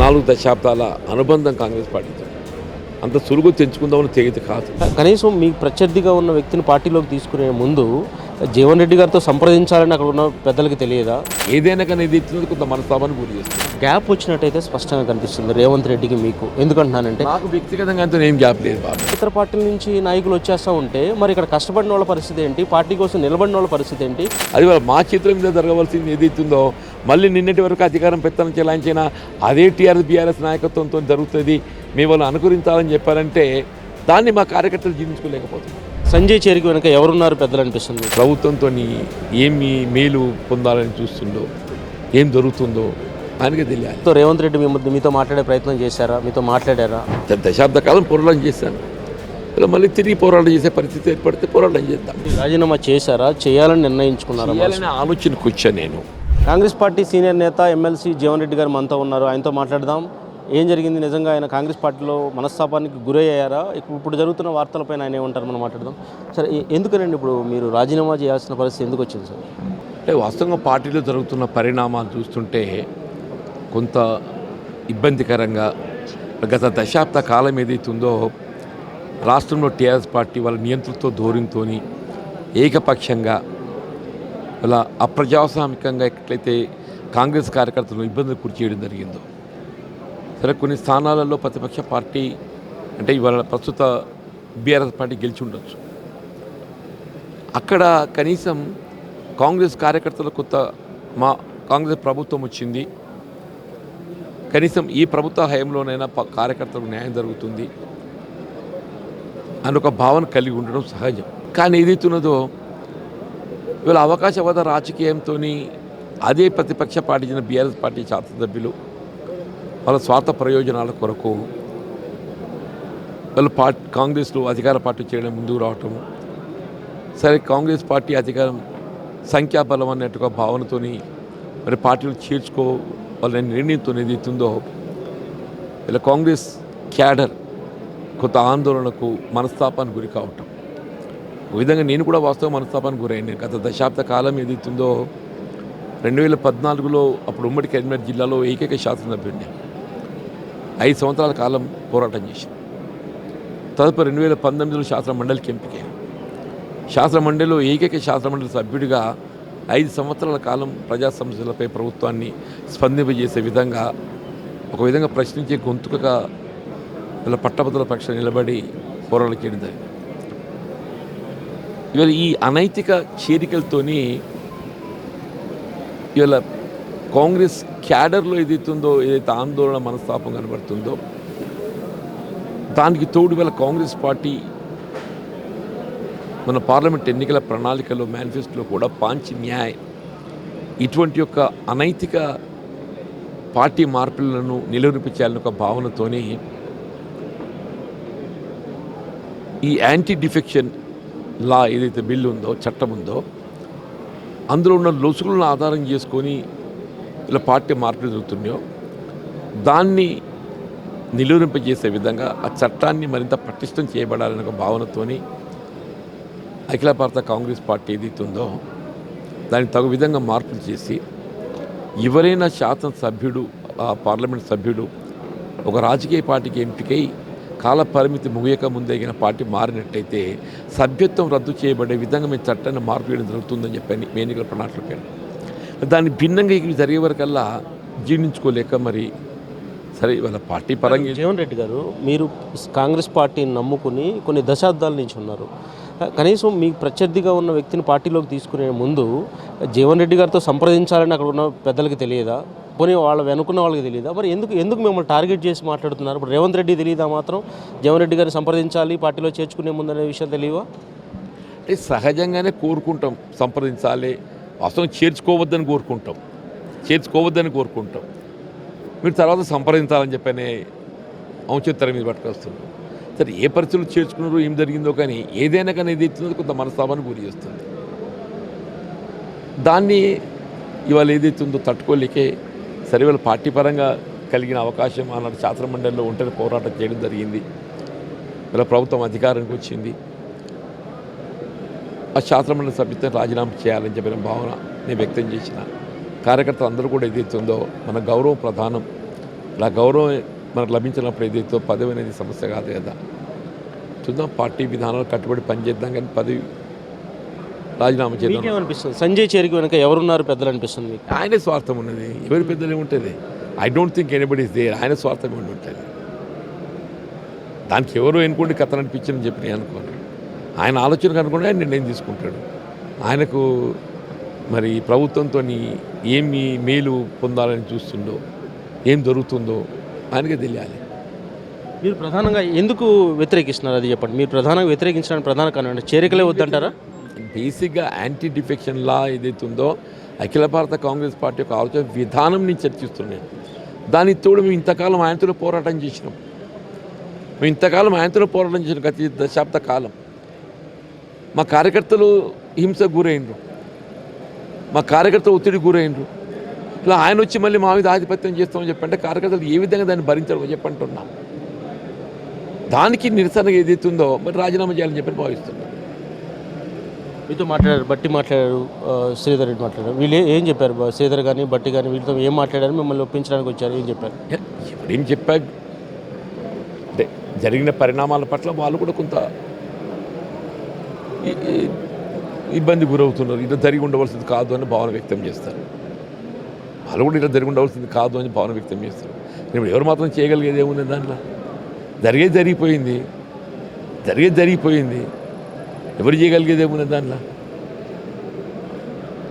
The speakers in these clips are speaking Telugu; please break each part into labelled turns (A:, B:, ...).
A: నాలుగు దశాబ్దాల అనుబంధం కాంగ్రెస్ పార్టీతో. అంత సులుగు తెంచుకుందామని తెగితే కాదు.
B: కనీసం మీ ప్రత్యర్థిగా ఉన్న వ్యక్తిని పార్టీలోకి తీసుకునే ముందు జీవన్ రెడ్డి గారితో సంప్రదించాలని అక్కడ ఉన్న పెద్దలకి తెలియదా?
A: ఏదైనా కానీ ఇది ఇచ్చినందుకు కొంత మనస్తాపాన్ని గురి చేస్తుంది.
B: గ్యాప్ వచ్చినట్టయితే స్పష్టంగా కనిపిస్తుంది రేవంత్ రెడ్డికి మీకు. ఎందుకంటున్నానంటే
A: నాకు వ్యక్తిగతంగా అంతా ఏం గ్యాప్ లేదు
B: ఇతర పార్టీల నుంచి నాయకులు వచ్చేస్తూ ఉంటే మరి ఇక్కడ కష్టపడిన వాళ్ళ పరిస్థితి ఏంటి? పార్టీ కోసం నిలబడిన వాళ్ళ పరిస్థితి ఏంటి?
A: అది వాళ్ళ మా చేతుల మీద జరగవలసింది ఏదైతుందో మళ్ళీ నిన్నటి వరకు అధికారం పెత్తనం చెలాయించిన అదే టీఆర్ఎస్ బీఆర్ఎస్ నాయకత్వంతో జరుగుతుంది. మేము వాళ్ళు అనుకరించాలని చెప్పారంటే దాన్ని మా కార్యకర్తలు జీర్ణించుకోలేకపోతున్నారు.
B: సంజయ్ చేరికి వెనక ఎవరున్నారు పెద్దలు అనిపిస్తుంది
A: ప్రభుత్వంతో ఏమి మేలు పొందాలని చూస్తుందో ఏం జరుగుతుందో ఆయనకే తెలియాలి.
B: రేవంత్ రెడ్డి మీ మీతో మాట్లాడే ప్రయత్నం చేశారా? మీతో మాట్లాడారా?
A: దశాబ్ద కాలం పోరాటం చేశాను. ఇలా మళ్ళీ తిరిగి పోరాటం చేసే పరిస్థితి ఏర్పడితే పోరాటం చేద్దాం.
B: రాజీనామా చేశారా? చేయాలని నిర్ణయించుకున్నారా?
A: ఆలోచనకు వచ్చాను నేను.
B: కాంగ్రెస్ పార్టీ సీనియర్ నేత ఎమ్మెల్సీ జీవన్ రెడ్డి గారు మనతో ఉన్నారు. ఆయనతో మాట్లాడదాం. ఏం జరిగింది? నిజంగా ఆయన కాంగ్రెస్ పార్టీలో మనస్తాపానికి గురయ్యారా? ఇప్పుడు ఇప్పుడు జరుగుతున్న వార్తలపైన ఆయన ఏమంటారు? మనం మాట్లాడదాం. సరే ఎందుకనండి ఇప్పుడు మీరు రాజీనామా చేయాల్సిన పరిస్థితి ఎందుకు వచ్చింది సార్?
A: అంటే వాస్తవంగా పార్టీలో జరుగుతున్న పరిణామాలు చూస్తుంటే కొంత ఇబ్బందికరంగా గత దశాబ్ద కాలం ఏదైతుందో రాష్ట్రంలో టీఆర్ఎస్ పార్టీ వాళ్ళ నియంతృత్వ ధోరణితోని ఏకపక్షంగా ఇలా అప్రజాస్వామికంగా ఎట్లయితే కాంగ్రెస్ కార్యకర్తలను ఇబ్బందులు గురి చేయడం జరిగిందో. సరే కొన్ని స్థానాలలో ప్రతిపక్ష పార్టీ అంటే ఇవాళ ప్రస్తుత బీఆర్ఎస్ పార్టీ గెలిచి ఉండొచ్చు అక్కడ కనీసం కాంగ్రెస్ కార్యకర్తలు కొత్త మా కాంగ్రెస్ ప్రభుత్వం వచ్చింది. కనీసం ఈ ప్రభుత్వ హయంలోనైనా కార్యకర్తలకు న్యాయం జరుగుతుంది. అని ఒక భావన కలిగి ఉండడం సహజం. కానీ ఏదైతున్నదో ఇవాళ అవకాశవాద రాజకీయంతో అదే ప్రతిపక్ష పాటించిన బీఆర్ఎస్ పార్టీ శాసనసభ్యులు వాళ్ళ స్వార్థ ప్రయోజనాల కొరకు వాళ్ళు పార్ట్ కాంగ్రెస్లో అధికార పార్టీ చేయడం ముందుకు రావటము సరే కాంగ్రెస్ పార్టీ అధికారం సంఖ్యాబలం అన్నట్టుగా భావనతోని మరి పార్టీలు చేర్చుకో వాళ్ళ నిర్ణయంతో ఏదైతుందో ఇలా కాంగ్రెస్ క్యాడర్ కొంత ఆందోళనకు మనస్తాపానికి గురి కావటం. ఒక విధంగా నేను కూడా వాస్తవ మనస్తాపానికి గురైన గత దశాబ్ద కాలం ఏదైతుందో రెండు వేల పద్నాలుగులో అప్పుడు ఉమ్మడి కరీంనగర్ జిల్లాలో ఏకైక శాసనసభ్యుడిని ఐదు సంవత్సరాల కాలం పోరాటం చేసింది తదుపరి రెండు వేల పంతొమ్మిదిలో శాసన మండలికి ఎంపిక శాసన మండలిలో ఏకైక శాసన మండలి సభ్యుడిగా ఐదు సంవత్సరాల కాలం ప్రజా సమస్యలపై ప్రభుత్వాన్ని స్పందింపజేసే విధంగా ఒక విధంగా ప్రశ్నించే గొంతుకగా ఇలా పట్టభద్రుల పక్షం నిలబడి పోరాటం చేయడం జరిగింది. ఇవాళ ఈ అనైతిక చేరికలతోని ఇవాళ కాంగ్రెస్ క్యాడర్లో ఏదైతుందో ఏదైతే ఆందోళన మనస్తాపం కనబడుతుందో దానికి తోడు వేళ కాంగ్రెస్ పార్టీ మన పార్లమెంట్ ఎన్నికల ప్రణాళికలో మేనిఫెస్టోలో కూడా పాంచి న్యాయ్. ఇటువంటి యొక్క అనైతిక పార్టీ మార్పులను నిలువరించాలని ఒక భావనతోని ఈ యాంటీ డిఫెక్షన్ లా ఏదైతే బిల్లు ఉందో చట్టం ఉందో అందులో ఉన్న లొసుగులను ఆధారం చేసుకొని ఇలా పార్టీ మార్పులు జరుగుతున్నాయో దాన్ని నిలువరింపజేసే విధంగా ఆ చట్టాన్ని మరింత పటిష్టం చేయబడాలనే ఒక భావనతోని అఖిల భారత కాంగ్రెస్ పార్టీ ఏదైతే ఉందో దానికి తగు విధంగా మార్పులు చేసి ఎవరైనా శాసనసభ్యుడు ఆ పార్లమెంట్ సభ్యుడు ఒక రాజకీయ పార్టీకి ఎంపికై కాల పరిమితి ముగియక ముందేగిన పార్టీ మారినట్టయితే సభ్యత్వం రద్దు చేయబడే విధంగా మేము చట్టాన్ని మార్పు చేయడం జరుగుతుందని చెప్పని మీ ఎన్నికల ప్రణాళిక దాన్ని భిన్నంగా ఇవి జరిగే వరకల్లా జీర్ణించుకోలేక మరి సరే వాళ్ళ పార్టీ పరంగా
B: జీవన్ రెడ్డి గారు మీరు కాంగ్రెస్ పార్టీని నమ్ముకుని కొన్ని దశాబ్దాల నుంచి ఉన్నారు. కనీసం మీ ప్రత్యర్థిగా ఉన్న వ్యక్తిని పార్టీలోకి తీసుకునే ముందు జీవన్ రెడ్డి గారితో సంప్రదించాలని అక్కడ ఉన్న పెద్దలకి తెలియదా? పోనీ వాళ్ళు వెనుకున్న వాళ్ళకి తెలియదా మరి ఎందుకు ఎందుకు మిమ్మల్ని టార్గెట్ చేసి మాట్లాడుతున్నారు? ఇప్పుడు రేవంత్ రెడ్డి తెలియదా మాత్రం? జగన్ రెడ్డి గారిని సంప్రదించాలి పార్టీలో చేర్చుకునే ముందు అనే విషయం తెలియవా
A: అంటే సహజంగానే కోరుకుంటాం సంప్రదించాలి. వాస్తవం చేర్చుకోవద్దని కోరుకుంటాం. చేర్చుకోవద్దని కోరుకుంటాం. మీరు తర్వాత సంప్రదించాలని చెప్పనే ఔచిత్యం మీద పట్టుకొస్తున్నాం సరే ఏ పరిస్థితులు చేర్చుకున్నారో ఏం జరిగిందో కానీ ఏదైనా కానీ ఏది ఎత్తున్నదో కొంత మనస్తాపానికి గురి చేస్తుంది. దాన్ని ఇవాళ ఏదైతుందో తట్టుకోలేకే సరే వాళ్ళ పార్టీ పరంగా కలిగిన అవకాశం ఆనాడు శాసనమండలిలో ఒంటరి పోరాటం చేయడం జరిగింది. ఇలా ప్రభుత్వం అధికారానికి వచ్చింది. ఆ శాసనమండలి సభ్యత్వం రాజీనామా చేయాలని చెప్పిన భావన నేను వ్యక్తం చేసిన. కార్యకర్తలు అందరూ కూడా ఏదైతే ఉందో మన గౌరవం ప్రధానం. ఇలా గౌరవం మనకు లభించినప్పుడు ఏదైతే పదవి అనేది సమస్య కాదు కదా. చూద్దాం పార్టీ విధానాలు కట్టుబడి పనిచేద్దాం కానీ పదవి రాజీనామా
B: మీకేమనిపిస్తుంది? సంజయ్ చేరికి వెనక ఎవరున్నారు పెద్దలు అనిపిస్తుంది మీకు?
A: ఆయనే స్వార్థం ఉన్నది. ఎవరి పెద్దలు ఏముంటుంది? I don't think anybody is there ఆయన స్వార్థం ఉండి ఉంటుంది. దానికి ఎవరు ఎన్నుకుంటే కథ అనిపించిందని చెప్పి నేను అనుకోను. ఆయన ఆలోచనకు అనుకుంటే ఆయన నిర్ణయం తీసుకుంటాడు. ఆయనకు మరి ప్రభుత్వంతో ఏమి మేలు పొందాలని చూస్తుందో ఏం దొరుకుతుందో ఆయనకే తెలియాలి.
B: మీరు ప్రధానంగా ఎందుకు వ్యతిరేకిస్తున్నారు అది చెప్పండి. మీరు ప్రధానంగా వ్యతిరేకించడానికి ప్రధాన కారణం చేరికలే వద్దంటారా?
A: బేసిక్గా యాంటీ డిఫెక్షన్ లా ఏదైతే ఉందో అఖిల భారత కాంగ్రెస్ పార్టీ యొక్క ఆలోచన విధానం నేను చర్చిస్తున్నాను. దానికి తోడు మేము ఇంతకాలం ఆయనతో పోరాటం చేసినాం. మేము ఇంతకాలం ఆయనతో పోరాటం చేసిన గత దశాబ్ద కాలం. మా కార్యకర్తలు హింసకు గురైనరు. మా కార్యకర్తలు ఒత్తిడి గురైనరు. ఇలా ఆయన వచ్చి మళ్ళీ మా మీద ఆధిపత్యం చేస్తామని చెప్పంటే కార్యకర్తలు ఏ విధంగా దాన్ని భరించారో చెప్పంటున్నాం. దానికి నిరసన ఏదైతే ఉందో మరి రాజీనామా చేయాలని చెప్పి భావిస్తున్నాం.
B: మీతో మాట్లాడారు బట్టి మాట్లాడారు శ్రీధర్ రెడ్డి మాట్లాడారు. వీళ్ళు ఏం చెప్పారు? శ్రీధర్ కానీ బట్టి కానీ వీళ్ళతో ఏం మాట్లాడారు మిమ్మల్ని ఒప్పించడానికి వచ్చారు. ఏం చెప్పారు?
A: ఎవరేం చెప్పారు అంటే జరిగిన పరిణామాల పట్ల వాళ్ళు కూడా కొంత ఇబ్బంది గురవుతున్నారు. ఇలా జరిగి ఉండవలసింది కాదు అని భావన వ్యక్తం చేస్తారు. వాళ్ళు కూడా ఇలా జరిగి ఉండవలసింది కాదు అని భావన వ్యక్తం చేస్తారు. నేను ఎవరు మాత్రం చేయగలిగేది ఏముంది దాంట్లో? జరిగేది జరిగిపోయింది. జరిగే జరిగిపోయింది. ఎవరు చేయగలిగేది ఏముంది దాంట్లో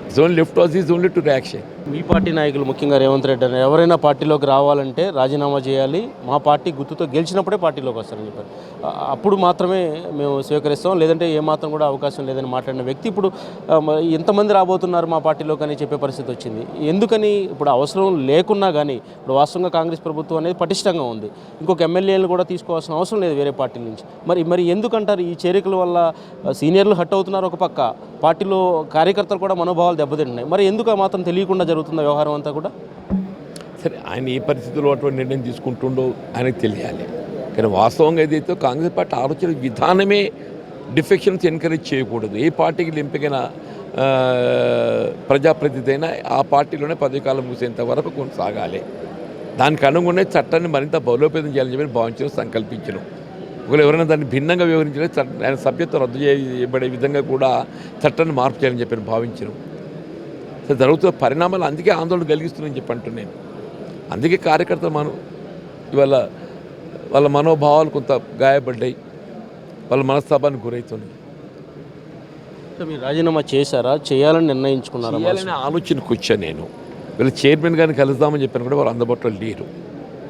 A: it's only left was is only to reaction
B: me party నాయకులు ముఖ్యంగా రేవంత్ రెడ్డి అని ఎవరైనా పార్టీలోకి రావాలంటే రాజీనామా చేయాలి. మా పార్టీ గుర్తుతో గెలిచినప్పుడే పార్టీలోకి వస్తారని చెప్పారు. అప్పుడు మాత్రమే మేము స్వీకరిస్తాం. లేదంటే ఏమాత్రం కూడా అవకాశం లేదని మాట్లాడిన వ్యక్తి ఇప్పుడు ఎంతమంది రాబోతున్నారు మా పార్టీలోకి అని చెప్పే పరిస్థితి వచ్చింది. ఎందుకని ఇప్పుడు అవసరం లేకున్నా కానీ ఇప్పుడు వాస్తవంగా కాంగ్రెస్ ప్రభుత్వం అనేది పటిష్టంగా ఉంది. ఇంకొక ఎమ్మెల్యేలు కూడా తీసుకోవాల్సిన అవసరం లేదు వేరే పార్టీ నుంచి. మరి మరి ఎందుకంటారు ఈ చేరికల వల్ల సీనియర్లు హట్ అవుతున్నారు ఒక పక్క? పార్టీలో కార్యకర్తలు కూడా మనోభావాలు దెబ్బతింటున్నాయి. మరి ఎందుకు మాత్రం తెలియకుండా జరుగుతున్న వ్యవహారం అంతా కూడా?
A: సరే ఆయన ఏ పరిస్థితుల్లో అటువంటి నిర్ణయం తీసుకుంటుండో ఆయనకు తెలియాలి. కానీ వాస్తవంగా ఏదైతే కాంగ్రెస్ పార్టీ ఆలోచన విధానమే డిఫెక్షన్స్ ఎంకరేజ్ చేయకూడదు. ఏ పార్టీకి ఎంపికైన ఆ, ప్రజాప్రతినిధి అయినా ఆ పార్టీలోనే పదవికాలం ముగిసేంత వరకు కొనసాగాలి. దానికి అనుగుణంగా చట్టాన్ని మరింత బలోపేతం చేయాలని చెప్పి భావించడం సంకల్పించడం ఒకవేళ ఎవరైనా దాన్ని భిన్నంగా వివరించిన ఆయన సభ్యత్వం రద్దు చేయబడే విధంగా కూడా చట్టాన్ని మార్పు చేయాలని చెప్పి భావించడం జరుగుతున్న పరిణామాలు అందుకే ఆందోళన కలిగిస్తుందని చెప్పి అంటున్నాను అందుకే కార్యకర్తలు మనం ఇవాళ వాళ్ళ మనోభావాలు కొంత గాయపడ్డాయి. వాళ్ళ మనస్తాపానికి గురవుతున్నాయి
B: మీరు రాజీనామా చేశారా? చేయాలని నిర్ణయించుకున్నారా
A: చేయాలనే ఆలోచనకు వచ్చా నేను. వీళ్ళ చైర్మన్ గారిని కలుద్దామని చెప్పాను కూడా వాళ్ళు అందుబాటులో లేరు.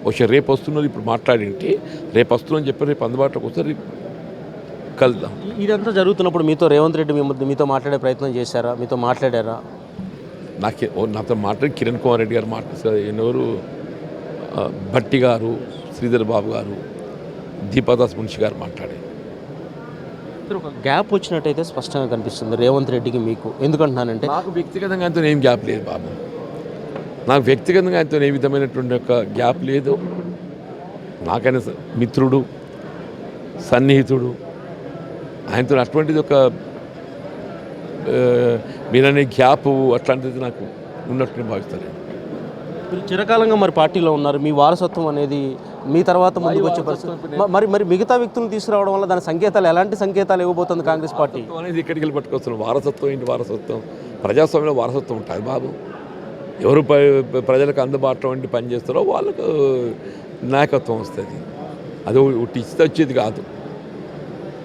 A: బహుశా రేపు వస్తున్నది ఇప్పుడు మాట్లాడింటే రేపు వస్తుందని చెప్పి రేపు అందుబాటులోకి వస్తే రేపు కలుద్దాం.
B: ఇదంతా జరుగుతున్నప్పుడు మీతో రేవంత్ రెడ్డి మీతో మాట్లాడే ప్రయత్నం చేశారా? మీతో మాట్లాడారా?
A: నాకే నాతో మాట్లాడి కిరణ్ కుమార్ రెడ్డి గారు మాట్లాడారు ఆ, భట్టి గారు శ్రీధర్ బాబు గారు దీపాదాస్ మున్షి గారు మాట్లాడారు.
B: ఒక గ్యాప్ వచ్చినట్టయితే స్పష్టంగా కనిపిస్తుంది రేవంత్ రెడ్డికి మీకు. ఎందుకంటున్నానంటే
A: నాకు వ్యక్తిగతంగా ఆయనతో ఏం గ్యాప్ లేదు బాబు. నాకు వ్యక్తిగతంగా ఆయనతో ఏ విధమైనటువంటి ఒక గ్యాప్ లేదు. నాకైనా మిత్రుడు సన్నిహితుడు. ఆయనతో అటువంటిది ఒక మీరనే గ్యాప్ అట్లాంటిది నాకు ఉన్నట్టు నేను భావిస్తాను.
B: మీరు చిరకాలంగా మరి పార్టీలో ఉన్నారు. మీ వారసత్వం అనేది మీ తర్వాత ముందుకు వచ్చే పరిస్థితి మరి మరి మిగతా వ్యక్తులను తీసుకురావడం వల్ల దాని సంకేతాలు ఎలాంటి సంకేతాలు ఇవ్వబోతుంది కాంగ్రెస్ పార్టీ?
A: అనేది ఇక్కడికి వెళ్ళి పట్టుకొస్తున్నాం వారసత్వం ఏంటి వారసత్వం? ప్రజాస్వామ్యంలో వారసత్వం ఉంటుంది బాబు. ఎవరు ప్రజలకు అందుబాటులో ఉండి పనిచేస్తారో వాళ్ళకు నాయకత్వం వస్తుంది. అది ఒకటి ఇస్తే వచ్చేది కాదు.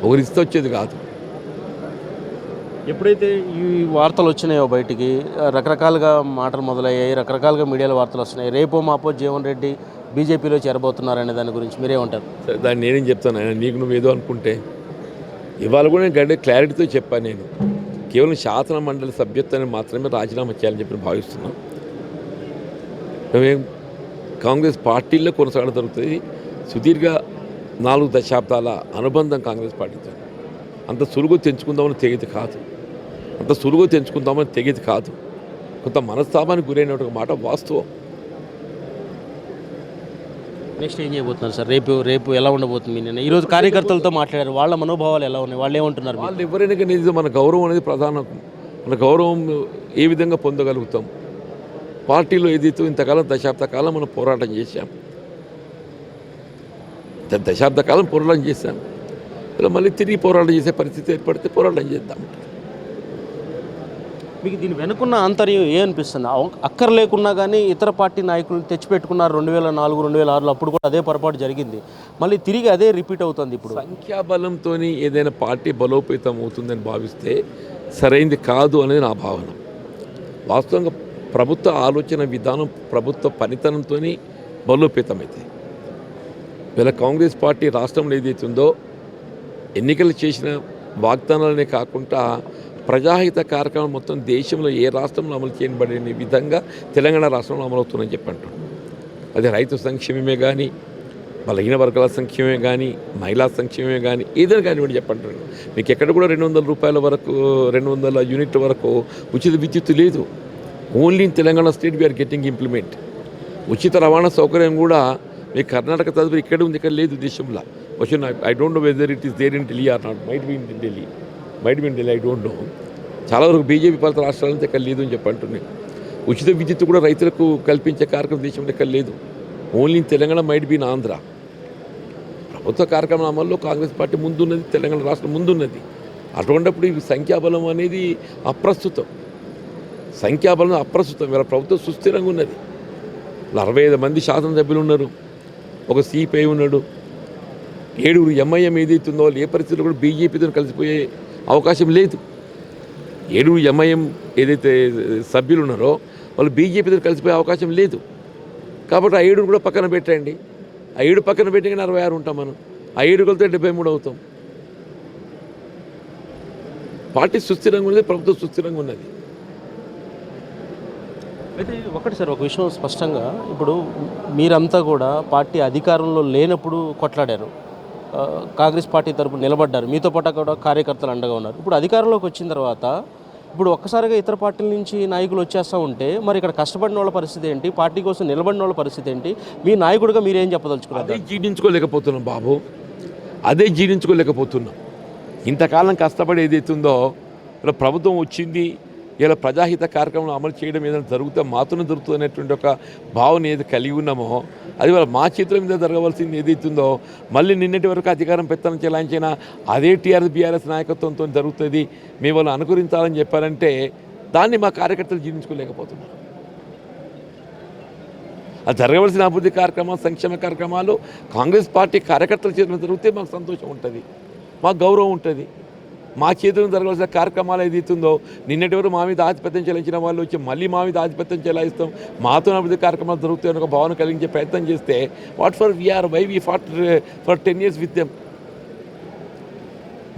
A: ఒకరి ఇస్తే వచ్చేది కాదు.
B: ఎప్పుడైతే ఈ వార్తలు వచ్చినాయో బయటికి రకరకాలుగా మాటలు మొదలయ్యాయి రకరకాలుగా మీడియాలో వార్తలు వస్తున్నాయి. రేపో మాపో జీవన్ రెడ్డి బీజేపీలో చేరబోతున్నారనే దాని గురించి మీరేమంటారు?
A: సరే దాన్ని నేనేం చెప్తాను ఆయన నీకు నువ్వు ఏదో అనుకుంటే. ఇవాళ కూడా నేను గడ్డ క్లారిటీతో చెప్పాను నేను. కేవలం శాసన మండలి సభ్యత్వాన్ని మాత్రమే రాజీనామా చేయాలని చెప్పి భావిస్తున్నాం. మేమేం కాంగ్రెస్ పార్టీల్లో కొనసాగడం జరుగుతుంది. సుదీర్ఘ నాలుగు దశాబ్దాల అనుబంధం కాంగ్రెస్ పార్టీతో. అంత సులుగు తెంచుకుందామని తెగితే కాదు. అంత సులుగు తెంచుకుందామని తెగేది కాదు. కొంత మనస్తాపానికి గురైన ఒక మాట వాస్తవం.
B: నెక్స్ట్ ఏం చేయబోతున్నారు సార్? రేపు రేపు ఎలా ఉండబోతుంది? నిర్ణయం ఈరోజు కార్యకర్తలతో మాట్లాడారు. వాళ్ళ మనోభావాలు ఎలా ఉన్నాయి? వాళ్ళు ఏమంటున్నారు?
A: వాళ్ళు ఎవరైనా కానీ ఇది మన గౌరవం అనేది ప్రధానం. మన గౌరవం ఏ విధంగా పొందగలుగుతాం? పార్టీలో ఏదైతే ఇంతకాలం దశాబ్ద కాలం మనం పోరాటం చేశాం. దశాబ్ద కాలం పోరాటం చేశాం. ఇలా మళ్ళీ తిరిగి పోరాటం చేసే పరిస్థితి ఏర్పడితే పోరాటం చేద్దాం.
B: మీకు దీని వెనుకున్న ఆంతర్యం ఏ అనిపిస్తుంది? అక్కర్ లేకున్నా కానీ ఇతర పార్టీ నాయకులు తెచ్చిపెట్టుకున్నారు రెండు వేల నాలుగు రెండు వేల ఆరులో అప్పుడు కూడా అదే పొరపాటు జరిగింది. మళ్ళీ తిరిగి అదే రిపీట్ అవుతుంది ఇప్పుడు.
A: సంఖ్యాబలంతో ఏదైనా పార్టీ బలోపేతం అవుతుందని భావిస్తే సరైంది కాదు అనేది నా భావన. వాస్తవంగా ప్రభుత్వ ఆలోచన విధానం ప్రభుత్వ పనితనంతో బలోపేతమైతే. వీళ్ళ కాంగ్రెస్ పార్టీ రాష్ట్రంలో ఏదైతుందో ఎన్నికలు చేసిన వాగ్దానాలనే కాకుండా ప్రజాహిత కార్యక్రమం మొత్తం దేశంలో ఏ రాష్ట్రంలో అమలు చేయబడిన విధంగా తెలంగాణ రాష్ట్రంలో అమలవుతుందని చెప్పంటాం అది రైతు సంక్షేమమే కానీ బలహీన వర్గాల సంక్షేమమే కానీ మహిళా సంక్షేమమే కానీ ఏదైనా కానివ్వండి చెప్పంటారు. మీకు ఎక్కడ కూడా రెండు వందల రూపాయల వరకు రెండు వందల యూనిట్ వరకు ఉచిత విద్యుత్ లేదు. Only in Telangana state we are getting implement ఉచిత రవాణా సౌకర్యం కూడా మీ కర్ణాటక తదుపరి ఇక్కడ ఉంది ఇక్కడ లేదు దేశంలో. Question I don't know whether it is there in Delhi or not might be in Delhi might be Delhi I don't know చాలా వరకు బీజేపీ పాలిత రాష్ట్రాలంతా ఇక్కడ లేదు అని చెప్పి అంటున్నాయి ఉచిత విద్యుత్ కూడా రైతులకు కల్పించే కార్యక్రమం దేశంలో ఇక్కడ లేదు. Only Telangana might be in Andhra ప్రభుత్వ కార్యక్రమం అమల్లో కాంగ్రెస్ పార్టీ ముందున్నది తెలంగాణ రాష్ట్రం ముందున్నది. అటువంటిప్పుడు ఈ సంఖ్యాబలం అనేది అప్రస్తుతం. సంఖ్యాబలం అప్రస్తుతం. వీళ్ళ ప్రభుత్వం సుస్థిరంగా ఉన్నది. అరవై ఐదు మంది శాసనసభ్యులు ఉన్నారు. ఒక సిపిఐ ఉన్నాడు. ఏడుగురు ఎంఐఎం ఏదైతుందో వాళ్ళు ఏ పరిస్థితుల్లో కూడా బీజేపీతో కలిసిపోయే అవకాశం లేదు. ఏడుగురు ఎంఐఎం ఏదైతే సభ్యులు ఉన్నారో వాళ్ళు బీజేపీతో కలిసిపోయే అవకాశం లేదు. కాబట్టి ఆ ఏడుగురు కూడా పక్కన పెట్టండి. ఆ ఏడు పక్కన పెట్టిన అరవై ఆరు ఉంటాం మనం. ఆ ఏడుగులతో డెబ్బై మూడు అవుతాం. పార్టీ సుస్థిరంగా ఉన్నది ప్రభుత్వం సుస్థిరంగా ఉన్నది.
B: అయితే ఒకటి సార్ ఒక విషయం స్పష్టంగా ఇప్పుడు మీరంతా కూడా పార్టీ అధికారంలో లేనప్పుడు కొట్లాడారు. కాంగ్రెస్ పార్టీ తరపున నిలబడ్డారు. మీతో పాటు కూడా కార్యకర్తలు అండగా ఉన్నారు. ఇప్పుడు అధికారంలోకి వచ్చిన తర్వాత ఇప్పుడు ఒక్కసారిగా ఇతర పార్టీల నుంచి నాయకులు వచ్చేస్తూ ఉంటే మరి ఇక్కడ కష్టపడిన వాళ్ళ పరిస్థితి ఏంటి? పార్టీ కోసం నిలబడిన వాళ్ళ పరిస్థితి ఏంటి? మీ నాయకుడిగా మీరేం చెప్పదలుచుకున్నారు?
A: అదే జీర్ణించుకోలేకపోతున్నాం బాబు. అదే జీర్ణించుకోలేకపోతున్నాం. ఇంతకాలం కష్టపడి ఏదైతుందో ప్రభుత్వం వచ్చింది ఇలా ప్రజాహిత కార్యక్రమం అమలు చేయడం ఏదైనా జరిగితే మాతోనే జరుగుతుంది అనేటువంటి ఒక భావన ఏది కలిగి ఉన్నామో అది వాళ్ళ మా చేతుల మీద జరగవలసింది ఏదైతుందో మళ్ళీ నిన్నటి వరకు అధికారం పెత్తనం చెలాయించిన అదే టీఆర్ఎస్ బీఆర్ఎస్ నాయకత్వంతో జరుగుతుంది మేము వాళ్ళు అనుకరించాలని చెప్పారంటే దాన్ని మా కార్యకర్తలు జీర్ణించుకోలేకపోతున్నారు. అది జరగవలసిన అభివృద్ధి కార్యక్రమాలు సంక్షేమ కార్యక్రమాలు కాంగ్రెస్ పార్టీ కార్యకర్తల చేతిలో జరిగితే మాకు సంతోషం ఉంటుంది మాకు గౌరవం ఉంటుంది. మా చేతుల్లో జరగాల్సిన కార్యక్రమాలు ఏదైతుందో నిన్నటి వరకు మా మీద ఆధిపత్యం చెల్లించిన వాళ్ళు వచ్చి మళ్ళీ మా మీద ఆధిపత్యం చెలాయిస్తాం. మాతో అభివృద్ధి కార్యక్రమాలు జరుగుతాయని ఒక భావన కలిగించే ప్రయత్నం చేస్తే what for we are why we fought for ten years with them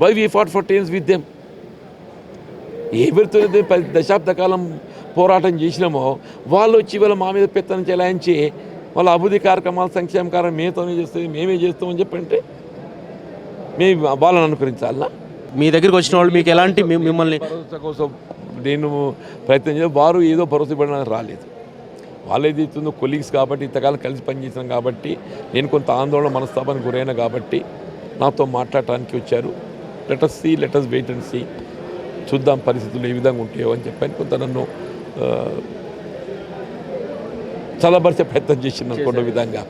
A: why we fought for ten years with them ఎవరితో పది దశాబ్ద కాలం పోరాటం చేసినామో వాళ్ళు వచ్చి వాళ్ళ మా మీద పెత్తనం చెలాయించి వాళ్ళ అభివృద్ధి కార్యక్రమాలు సంక్షేమ కార్యం మేతోనే చేస్తుంది మేమే చేస్తామని చెప్పంటే మేము వాళ్ళని అనుకరించాలనా
B: మీ దగ్గరికి వచ్చిన వాళ్ళు మీకు ఎలాంటి మిమ్మల్ని
A: కోసం నేను ప్రయత్నం చేసి వారు ఏదో భరోసా ఇవ్వడానికి రాలేదు. వాళ్ళు ఏది ఇస్తుందో కొలీగ్స్ కాబట్టి ఇంతకాలం కలిసి పనిచేసాం కాబట్టి నేను కొంత ఆందోళన మనస్తాపానికి గురైన కాబట్టి నాతో మాట్లాడటానికి వచ్చారు. Let's see let's wait and see చూద్దాం పరిస్థితులు ఏ విధంగా ఉంటాయో అని చెప్పని కొంత నన్ను చల్లబరిచే ప్రయత్నం చేసిన కొన్ని విధంగా.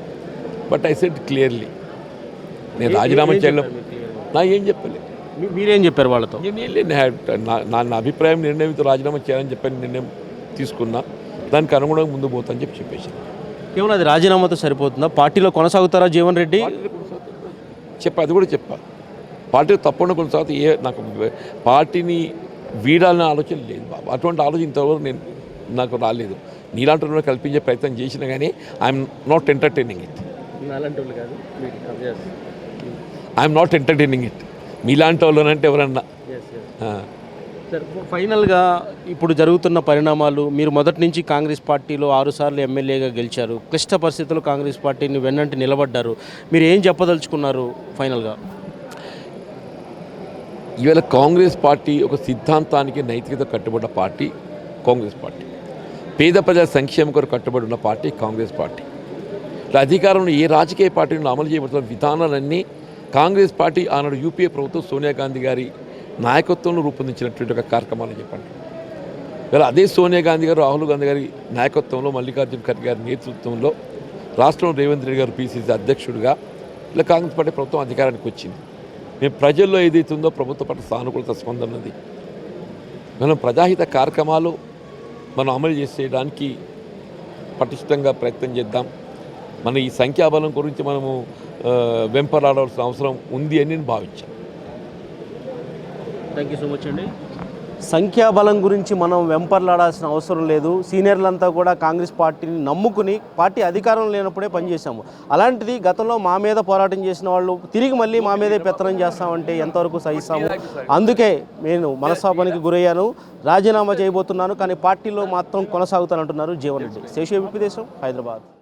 A: బట్ ఐ సెట్ క్లియర్లీ నేను రాజీనామా చేయడం నా ఏం చెప్పలేదు.
B: మీరేం చెప్పారు వాళ్ళతో.
A: నా- నా అభిప్రాయం నిర్ణయంతో రాజీనామా చేయాలని చెప్పని నిర్ణయం తీసుకున్నా. దానికి అనుగుణంగా ముందు పోతా అని చెప్పి చెప్పేసి
B: కేవలం అది రాజీనామాతో సరిపోతుందా? పార్టీలో కొనసాగుతారా జీవన్ రెడ్డి?
A: చెప్ప అది కూడా చెప్పా. పార్టీ తప్పకుండా కొనసాగుతూ ఏ నాకు పార్టీని వీడాలనే ఆలోచన లేదు బాబు. అటువంటి ఆలోచన ఇంతవరకు నేను నాకు రాలేదు. నీలాంటి కల్పించే ప్రయత్నం చేసినా కానీ I'm not entertaining it I'm not entertaining it మీలాంటి వాళ్ళనంటే ఎవరన్నా
B: ఫైనల్గా ఇప్పుడు జరుగుతున్న పరిణామాలు మీరు మొదటి నుంచి కాంగ్రెస్ పార్టీలో ఆరుసార్లు ఎమ్మెల్యేగా గెలిచారు. క్లిష్ట పరిస్థితుల్లో కాంగ్రెస్ పార్టీని వెన్నంటి నిలబడ్డారు. మీరు ఏం చెప్పదలుచుకున్నారు ఫైనల్గా?
A: ఇవాళ కాంగ్రెస్ పార్టీ ఒక సిద్ధాంతానికి నైతికత కట్టుబడ్డ పార్టీ కాంగ్రెస్ పార్టీ. పేద ప్రజల సంక్షేమం కొరకు కట్టుబడి ఉన్న పార్టీ కాంగ్రెస్ పార్టీ. అధికారంలో ఏ రాజకీయ పార్టీని అమలు చేయబడుతున్న విధానాలన్నీ కాంగ్రెస్ పార్టీ ఆనాడు యూపీఏ ప్రభుత్వం సోనియా గాంధీ గారి నాయకత్వంలో రూపొందించినటువంటి ఒక కార్యక్రమాలు చెప్పండి. ఇలా అదే సోనియా గాంధీ గారు రాహుల్ గాంధీ గారి నాయకత్వంలో మల్లికార్జున ఖర్గే గారి నేతృత్వంలో రాష్ట్రంలో రేవంత్ రెడ్డి గారు పీసీసీ అధ్యక్షుడిగా ఇలా కాంగ్రెస్ పార్టీ ప్రభుత్వం అధికారానికి వచ్చింది. మేము ప్రజల్లో ఏదైతే ఉందో ప్రభుత్వ పట్ల సానుకూలత స్పందనది మనం ప్రజాహిత కార్యక్రమాలు మనం అమలు చేసేయడానికి పటిష్టంగా ప్రయత్నం చేద్దాం. మన ఈ సంఖ్యాబలం గురించి మనము ఆ, వెంపలాడాల్సిన అవసరం ఉంది అని నేను భావించాను.
B: థ్యాంక్ యూ సో మచ్ అండి. సంఖ్యాబలం గురించి మనం వెంపర్లాడాల్సిన అవసరం లేదు. సీనియర్లంతా కూడా కాంగ్రెస్ పార్టీని నమ్ముకుని పార్టీ అధికారం లేనప్పుడే పనిచేశాము. అలాంటిది గతంలో మా మీద పోరాటం చేసిన వాళ్ళు తిరిగి మళ్ళీ మా మీదే పెత్తనం చేస్తామంటే ఎంతవరకు సహిస్తాము? అందుకే నేను మనస్తాపానికి గురయ్యాను. రాజీనామా చేయబోతున్నాను కానీ పార్టీలో మాత్రం కొనసాగుతానంటున్నారు జీవన్ రెడ్డి. శేషు దేశం హైదరాబాద్.